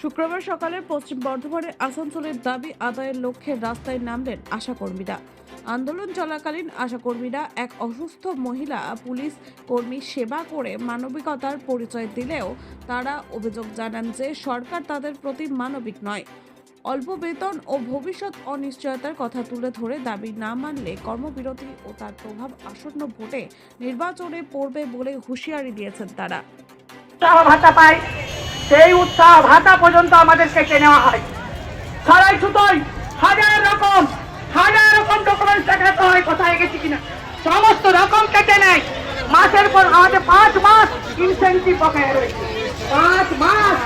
শুক্রবার সকালে পশ্চিম বর্ধমানের আসানসোলের দাবি আদায়ের লক্ষ্যে রাস্তায় নামলেন আশাকর্মীরা। আন্দোলন চলাকালীন আশাকর্মীরা এক অসুস্থ মহিলা, পুলিশ কর্মী সেবা করে মানবিকতার পরিচয় দিলেও তারা অভিযোগ জানান যে সরকার তাদের প্রতি মানবিক নয়। অল্প বেতন ও ভবিষ্যৎ অনিশ্চয়তার কথা তুলে ধরে দাবি না মানলে কর্মবিরতি ও তার প্রভাব আসন্ন ভোটে নির্বাচনে পড়বে বলে হুঁশিয়ারি দিয়েছেন তারা। সেই উৎসাহ ভাতা পর্যন্ত আমাদের কেটে নেওয়া হয়। সারাই ছুতোই হাজার রকম হাজার রকম ডকুমেন্টস দেখাতে হয়, কোথায় গেছি কিনা। সমস্ত রকম কেটে নেয়। মাসের পর আমাদের পাঁচ মাস ইনসেন্টিভ বকেয়া রয়েছে। পাঁচ মাস।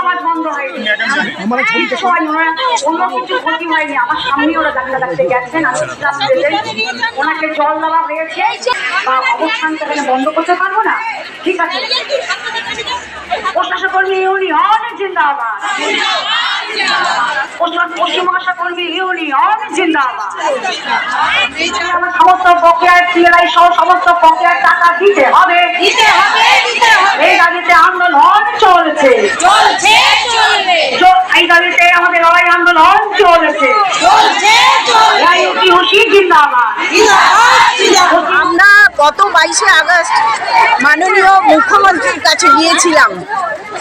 আওয়াজ বন্ধ হয়নি। ওনার কোনো কিছু ক্ষতি হয়নি। আমার সামনে ওরা ডাক্তার ডাকতে গেছেন আমি ইসলাম দিলেন ওনাকে জল দেওয়া হয়েছে। বা অবস্থান সেখানে বন্ধ করতে পারব না। ঠিক আছে। প্রশাসন কর্মী ইউনিয়ন জিন্দাবাদ। কর্মী ইউনিয়ন জিন্দাবাদ। সমস্ত সিএলআই সহ সমস্ত টাকা দিতে হবে। দিতে হবে দিতে হবে। এই দাবিতে আন্দোলন চলছে। চলছে চলবে। চ- এই দাবিতে আমাদের লড়াই আন্দোলন চলছে। চলছে চলবে। রাজনীতি হুশি জিন্দাবাদ। জিন্দাবাদ জিন্দাবাদ। আমরা গত বাইশে আগস্ট মাননীয় মুখ্যমন্ত্রীর কাছে গিয়েছিলাম।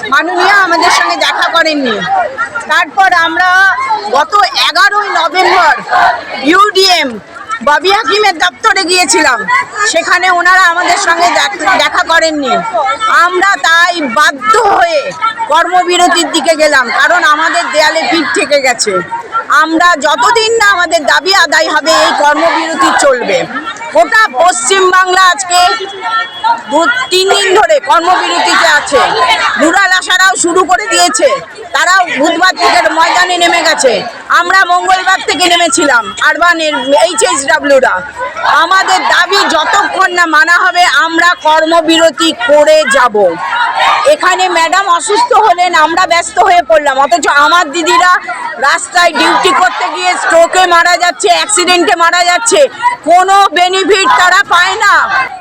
মাননীয় আমাদের সঙ্গে দেখা করেননি। তারপর আমরা গত এগারোই নভেম্বর ইউডিএম ববি হাকিমের দপ্তরে গিয়েছিলাম। সেখানে ওনারা আমাদের সঙ্গে দেখ- করেননি। আমরা তাই বাধ্য হয়ে কর্মবিরতির দিকে গেলাম, কারণ আমাদের দেয়ালে পিঠ থেকে গেছে। আমরা যতদিন না আমাদের দাবি আদায় হবে, এই কর্মবিরতি চলবে। গোটা পশ্চিমবাংলা আজকে দু তিন দিন ধরে কর্মবিরতিতে আছে। শুরু করে দিয়েছে। তারা বুধবার থেকে ময়দানে নেমে গেছে। আমরা মঙ্গলবার থেকে নেমেছিলাম আরবানের এইচএসডাব্লিউরা আমাদের দাবি যতক্ষণ না মানা হবে, আমরা কর্মবিরতি করে যাব। এখানে ম্যাডাম অসুস্থ হলেন, আমরা ব্যস্ত হয়ে পড়লাম। অথচ আমার দিদিরা রাস্তায় ডিউটি করতে গিয়ে স্ট্রোকে মারা যাচ্ছে অ্যাক্সিডেন্টে মারা যাচ্ছে। কোনো বেনিফিট তারা পায় না।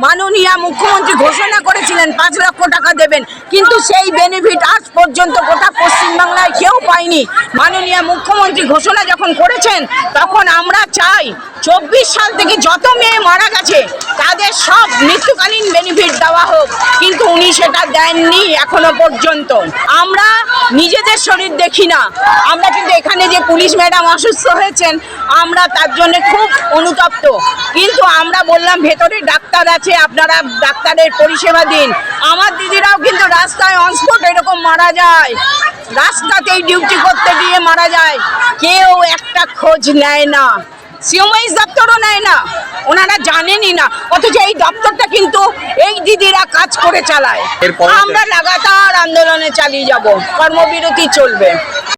মাননীয় মুখ্যমন্ত্রী ঘোষণা করেছিলেন, পাঁচ লক্ষ টাকা দেবেন। কিন্তু সেই বেনিফিট আজ পর্যন্ত গোটা পশ্চিমবাংলায় কেউ পায়নি। মাননীয় মুখ্যমন্ত্রী ঘোষণা যখন করেছেন, তখন আমরা চাই চব্বিশ সাল থেকে যত মেয়ে মারা গেছে, তাদের সব মৃত্যুকালীন বেনিফিট দেওয়া হোক। উনি সেটা দেননি এখনও পর্যন্ত। আমরা নিজেদের শরীর দেখি না। আমরা কিন্তু এখানে যে পুলিশ ম্যাডাম অসুস্থ হয়েছেন, আমরা তার জন্য খুব অনুতপ্ত। কিন্তু আমরা বললাম, ভেতরে ডাক্তার আছে, আপনারা ডাক্তারের পরিষেবা দিন। আমার দিদিরাও কিন্তু রাস্তায় অনস্পট এরকম মারা যায়। রাস্তাতেই ডিউটি করতে গিয়ে মারা যায়। কেউ একটা খোঁজ নেয় না। সিওমাইজ দপ্তরও নেয় না। ওনারা জানেনই না। অথচ এই দপ্তরটা কাজ করে চালায়। আমরা লাগাতার আন্দোলনে চালিয়ে যাব। কর্মবিরতি চলবে।